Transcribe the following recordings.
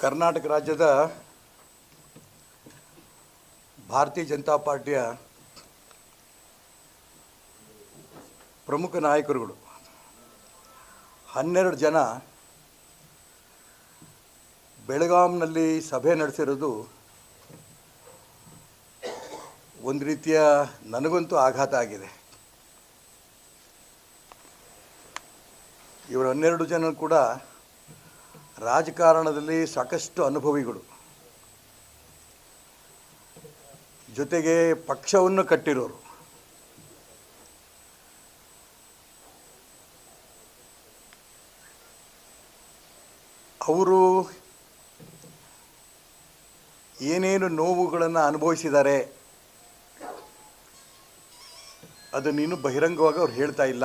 ಕರ್ನಾಟಕ ರಾಜ್ಯದ ಭಾರತೀಯ ಜನತಾ ಪಾರ್ಟಿಯ ಪ್ರಮುಖ ನಾಯಕರುಗಳು. ಹನ್ನೆರಡು ಜನ ಬೆಳಗಾಂನಲ್ಲಿ ಸಭೆ ನಡೆಸಿರೋದು ಒಂದು ರೀತಿಯ ನನಗಂತೂ ಆಘಾತ ಆಗಿದೆ. ಇವರು ಹನ್ನೆರಡು ಜನ ಕೂಡ ರಾಜಕಾರಣದಲ್ಲಿ ಸಾಕಷ್ಟು ಅನುಭವಿಗಳು. ಜೊತೆಗೆ ಪಕ್ಷವನ್ನು ಕಟ್ಟಿರೋರು. ಅವರು ಏನೇನು ನೋವುಗಳನ್ನು ಅನುಭವಿಸಿದ್ದಾರೆ ಇನ್ನೂ ಬಹಿರಂಗವಾಗಿ ಅವ್ರು ಹೇಳ್ತಾ ಇಲ್ಲ.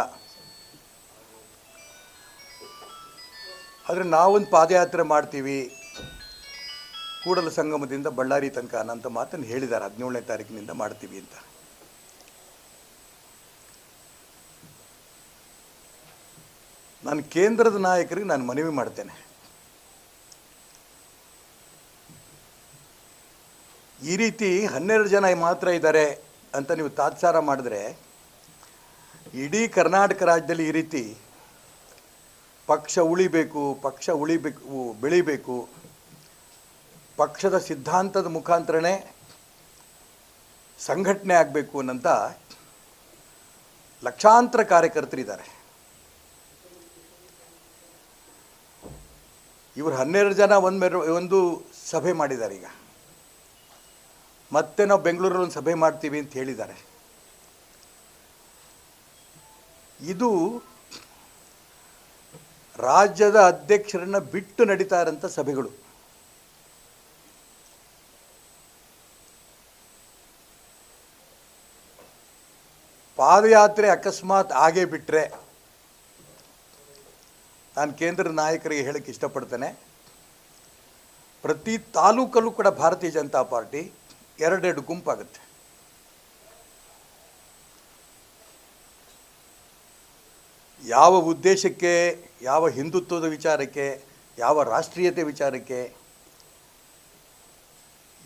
ಆದರೆ ನಾವೊಂದು ಪಾದಯಾತ್ರೆ ಮಾಡ್ತೀವಿ. ಕೂಡಲ ಸಂಗಮದಿಂದ ಬಳ್ಳಾರಿ ತನಕ ಅನ್ನೋಂಥ ಮಾತನ್ನು ಹೇಳಿದ್ದಾರೆ. ಹದಿನೇಳನೇ ತಾರೀಕಿನಿಂದ ಮಾಡ್ತೀವಿ ಅಂತ. ನಾನು ಕೇಂದ್ರದ ನಾಯಕರಿಗೆ ನಾನು ಮನವಿ ಮಾಡ್ತೇನೆ. ಈ ರೀತಿ ಹನ್ನೆರಡು ಜನ ಮಾತ್ರ ಇದ್ದಾರೆ ಅಂತ ನೀವು ತಾತ್ಸಾರ ಮಾಡಿದ್ರೆ, ಇಡೀ ಕರ್ನಾಟಕ ರಾಜ್ಯದಲ್ಲಿ ಈ ರೀತಿ ಪಕ್ಷ ಉಳಿಬೇಕು ಪಕ್ಷ ಉಳಿಬೇಕು ಬೆಳಿಬೇಕು. ಪಕ್ಷದ ಸಿದ್ಧಾಂತದ ಮುಖಾಂತರನೇ ಸಂಘಟನೆ ಆಗಬೇಕು ಅನ್ನಂತ ಲಕ್ಷಾಂತರ ಕಾರ್ಯಕರ್ತರಿದ್ದಾರೆ. ಇವರು ಹನ್ನೆರಡು ಜನ ಒಂದು ಮೆರ, ಒಂದು ಸಭೆ ಮಾಡಿದ್ದಾರೆ ಈಗ. ಮತ್ತೆ ನಾವು ಬೆಂಗಳೂರಲ್ಲಿ ಒಂದು ಸಭೆ ಮಾಡ್ತೀವಿ ಅಂತ ಹೇಳಿದ್ದಾರೆ. ಇದು ರಾಜ್ಯದ ಅಧ್ಯಕ್ಷರನ್ನ ಬಿಟ್ಟು ನಡೀತಾ ಇರೋಂಥ ಸಭೆಗಳು. ಪಾದಯಾತ್ರೆ ಅಕಸ್ಮಾತ್ ಆಗೇ ಬಿಟ್ಟರೆ ನಾನು ಕೇಂದ್ರ ನಾಯಕರಿಗೆ ಹೇಳಕ್ಕೆ ಇಷ್ಟಪಡ್ತೇನೆ. ಪ್ರತಿ ತಾಲೂಕಲ್ಲೂ ಕೂಡ ಭಾರತೀಯ ಜನತಾ ಪಾರ್ಟಿ ಎರಡೆರಡು ಗುಂಪಾಗುತ್ತೆ. ಯಾವ ಉದ್ದೇಶಕ್ಕೆ, ಯಾವ ಹಿಂದುತ್ವದ ವಿಚಾರಕ್ಕೆ, ಯಾವ ರಾಷ್ಟ್ರೀಯತೆ ವಿಚಾರಕ್ಕೆ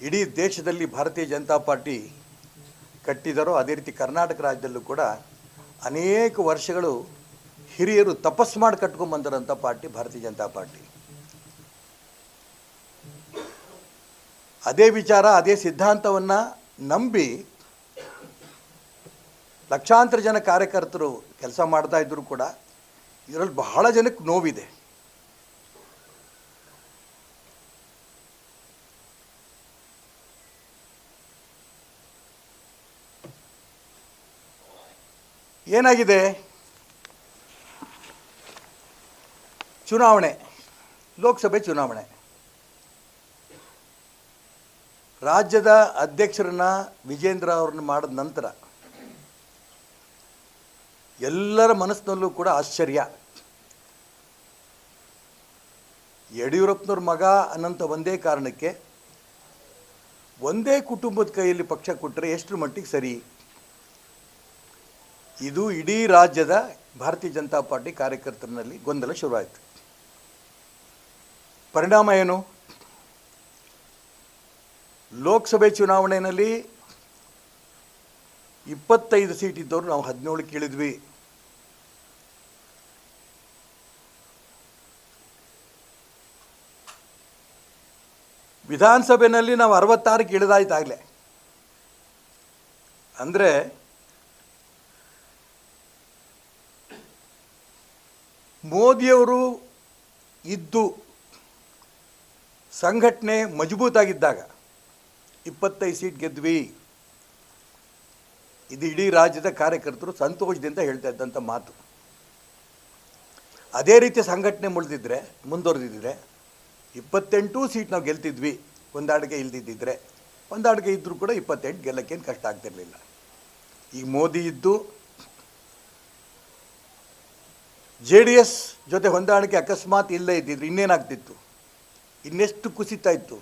ಇಡೀ ದೇಶದಲ್ಲಿ ಭಾರತೀಯ ಜನತಾ ಪಾರ್ಟಿ ಕಟ್ಟಿದರೋ, ಅದೇ ರೀತಿ ಕರ್ನಾಟಕ ರಾಜ್ಯದಲ್ಲೂ ಕೂಡ ಅನೇಕ ವರ್ಷಗಳು ಹಿರಿಯರು ತಪಸ್ಸು ಮಾಡಿ ಕಟ್ಕೊಂಡ್ಬಂದಿರೋಂಥ ಪಾರ್ಟಿ ಭಾರತೀಯ ಜನತಾ ಪಾರ್ಟಿ. ಅದೇ ವಿಚಾರ, ಅದೇ ಸಿದ್ಧಾಂತವನ್ನು ನಂಬಿ ಲಕ್ಷಾಂತರ ಜನ ಕಾರ್ಯಕರ್ತರು ಕೆಲಸ ಮಾಡ್ತಾ ಇದ್ದರೂ ಕೂಡ ಇದರಲ್ಲಿ ಬಹಳ ಜನಕ್ಕೆ ನೋವಿದೆ. ಏನಾಗಿದೆ? ಚುನಾವಣೆ, ಲೋಕಸಭೆ ಚುನಾವಣೆ. ರಾಜ್ಯದ ಅಧ್ಯಕ್ಷರನ್ನ ವಿಜೇಂದ್ರ ಅವ್ರನ್ನ ಮಾಡಿದ ನಂತರ ಎಲ್ಲರ ಮನಸ್ಸಿನಲ್ಲೂ ಕೂಡ ಆಶ್ಚರ್ಯ. ಯಡಿಯೂರಪ್ಪನವ್ರ ಮಗ ಅನ್ನಂಥ ಒಂದೇ ಕಾರಣಕ್ಕೆ ಒಂದೇ ಕುಟುಂಬದ ಕೈಯಲ್ಲಿ ಪಕ್ಷ ಕೊಟ್ಟರೆ ಎಷ್ಟು ಮಟ್ಟಿಗೆ ಸರಿ? ಇದು ಇಡೀ ರಾಜ್ಯದ ಭಾರತೀಯ ಜನತಾ ಪಾರ್ಟಿ ಕಾರ್ಯಕರ್ತರಲ್ಲಿ ಗೊಂದಲ ಶುರುವಾಯಿತು. ಪರಿಣಾಮ ಏನು? ಲೋಕಸಭೆ ಚುನಾವಣೆಯಲ್ಲಿ ಇಪ್ಪತ್ತೈದು ಸೀಟ್ ಇದ್ದವರು ನಾವು ಹದಿನೇಳು ಕೇಳಿದ್ವಿ. ವಿಧಾನಸಭೆಯಲ್ಲಿ ನಾವು ಅರವತ್ತಾರು ಕೇಳಿದಾಯ್ತಾಗಲೇ ಅಂದರೆ ಮೋದಿಯವರು ಇದ್ದು ಸಂಘಟನೆ ಮಜಬೂತಾಗಿದ್ದಾಗ ಇಪ್ಪತ್ತೈದು ಸೀಟ್ ಗೆದ್ವಿ. ಇದು ಇಡೀ ರಾಜ್ಯದ ಕಾರ್ಯಕರ್ತರು ಸಂತೋಷದಿಂದ ಹೇಳ್ತಾ ಇದ್ದಂಥ ಮಾತು. ಅದೇ ರೀತಿ ಸಂಘಟನೆ ಮುಳಿದಿದ್ರೆ ಮುಂದುವರೆದಿದ್ದರೆ ಇಪ್ಪತ್ತೆಂಟು ಸೀಟ್ ನಾವು ಗೆಲ್ತಿದ್ವಿ ಹೊಂದಾಣಿಕೆ ಇಲ್ದಿದ್ದಿದ್ರೆ ಹೊಂದಾಣಿಕೆ ಇದ್ದರೂ ಕೂಡ ಇಪ್ಪತ್ತೆಂಟು ಗೆಲ್ಲಕ್ಕೇನು ಕಷ್ಟ ಆಗ್ತಿರಲಿಲ್ಲ. ಈಗ ಮೋದಿ ಇದ್ದು, ಜೆ ಡಿ ಎಸ್ ಜೊತೆ ಹೊಂದಾಣಿಕೆ ಅಕಸ್ಮಾತ್ ಇಲ್ಲೇ ಇದ್ದಿದ್ರು ಇನ್ನೇನಾಗ್ತಿತ್ತು? ಇನ್ನೆಷ್ಟು ಕುಸಿತಾ ಇತ್ತು?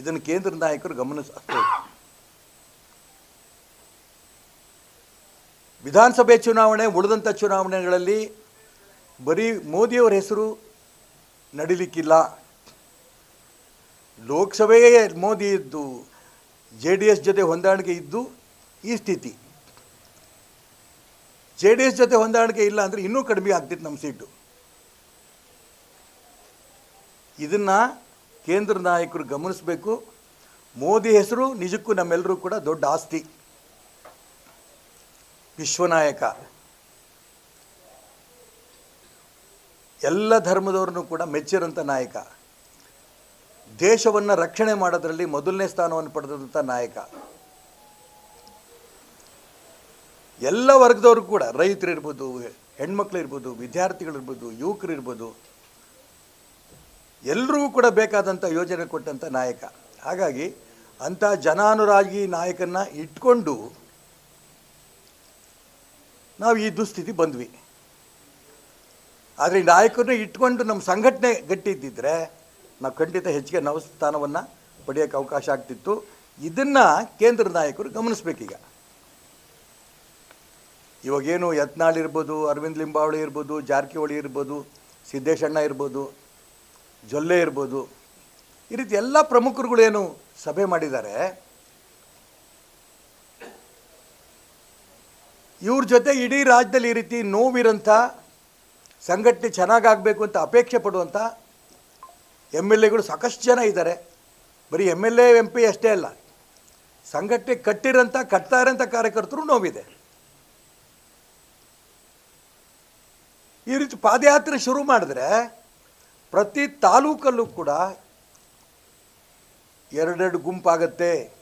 ಇದನ್ನು ಕೇಂದ್ರ ನಾಯಕರು ಗಮನಿಸಬೇಕು. ವಿಧಾನಸಭೆ ಚುನಾವಣೆ ಉಳಿದಂಥ ಚುನಾವಣೆಗಳಲ್ಲಿ ಬರೀ ಮೋದಿಯವರ ಹೆಸರು ನಡಿಲಿಕ್ಕಿಲ್ಲ. ಲೋಕಸಭೆಯೇ ಮೋದಿ ಇದ್ದು, ಜೆ ಡಿ ಎಸ್ ಜೊತೆ ಹೊಂದಾಣಿಕೆ ಇದ್ದು ಈ ಸ್ಥಿತಿ. ಜೆ ಡಿ ಎಸ್ ಜೊತೆ ಹೊಂದಾಣಿಕೆ ಇಲ್ಲ ಅಂದರೆ ಇನ್ನೂ ಕಡಿಮೆ ಆಗ್ತಿತ್ತು ನಮ್ಮ ಸೀಟು. ಇದನ್ನು ಕೇಂದ್ರ ನಾಯಕರು ಗಮನಿಸಬೇಕು. ಮೋದಿ ಹೆಸರು ನಿಜಕ್ಕೂ ನಮ್ಮೆಲ್ಲರೂ ಕೂಡ ದೊಡ್ಡ ಆಸ್ತಿ. ವಿಶ್ವನಾಯಕ. ಎಲ್ಲ ಧರ್ಮದವ್ರನ್ನು ಕೂಡ ಮೆಚ್ಚಿರೋಂಥ ನಾಯಕ. ದೇಶವನ್ನು ರಕ್ಷಣೆ ಮಾಡೋದ್ರಲ್ಲಿ ಮೊದಲನೇ ಸ್ಥಾನವನ್ನು ಪಡೆದಂಥ ನಾಯಕ. ಎಲ್ಲ ವರ್ಗದವರು ಕೂಡ ರೈತರು ಇರ್ಬೋದು ಹೆಣ್ಮಕ್ಳು ಇರ್ಬೋದು ವಿದ್ಯಾರ್ಥಿಗಳಿರ್ಬೋದು ಯುವಕರು ಇರ್ಬೋದು ಎಲ್ರಿಗೂ ಕೂಡ ಬೇಕಾದಂಥ ಯೋಜನೆ ಕೊಟ್ಟಂಥ ನಾಯಕ. ಹಾಗಾಗಿ ಅಂಥ ಜನಾನುರಾಗಿ ನಾಯಕನ್ನ ಇಟ್ಕೊಂಡು ನಾವು ಈ ದುಸ್ಥಿತಿ ಬಂದ್ವಿ. ಆದರೆ ನಾಯಕರನ್ನ ಇಟ್ಕೊಂಡು ನಮ್ಮ ಸಂಘಟನೆ ಗಟ್ಟಿ ಇದ್ದಿದ್ರೆ ನಾವು ಖಂಡಿತ ಹೆಚ್ಚಿಗೆ ನಾವು ಸ್ಥಾನವನ್ನು ಪಡೆಯೋಕ್ಕೆ ಅವಕಾಶ ಆಗ್ತಿತ್ತು. ಇದನ್ನು ಕೇಂದ್ರ ನಾಯಕರು ಗಮನಿಸ್ಬೇಕೀಗ. ಇವಾಗೇನು ಯತ್ನಾಳ್ ಇರ್ಬೋದು, ಅರವಿಂದ್ ಲಿಂಬಾವಳಿ ಇರ್ಬೋದು, ಜಾರಕಿಹೊಳಿ ಇರ್ಬೋದು, ಸಿದ್ದೇಶಣ್ಣ ಇರ್ಬೋದು, ಜೊಲ್ಲೆ ಇರ್ಬೋದು, ಈ ರೀತಿ ಎಲ್ಲ ಪ್ರಮುಖರುಗಳೇನು ಸಭೆ ಮಾಡಿದ್ದಾರೆ. ಇವ್ರ ಜೊತೆ ಇಡೀ ರಾಜ್ಯದಲ್ಲಿ ಈ ರೀತಿ ನೋವಿರಂಥ ಸಂಘಟನೆ ಚೆನ್ನಾಗಾಗಬೇಕು ಅಂತ ಅಪೇಕ್ಷೆ ಪಡುವಂಥ ಎಂ ಎಲ್ ಎಗಳು ಸಾಕಷ್ಟು ಜನ ಇದ್ದಾರೆ. ಬರೀ ಎಂ ಎಲ್ ಎ, ಎಂ ಅಷ್ಟೇ ಅಲ್ಲ, ಸಂಘಟನೆ ಕಟ್ಟಿರೋಂಥ ಕಟ್ತಾ ಇರೋಂಥ ಕಾರ್ಯಕರ್ತರು ನೋವಿದೆ. ಈ ರೀತಿ ಪಾದಯಾತ್ರೆ ಶುರು ಮಾಡಿದ್ರೆ ಪ್ರತಿ ತಾಲೂಕಲ್ಲೂ ಕೂಡ ಎರಡೆರಡು ಗುಂಪಾಗತ್ತೆ.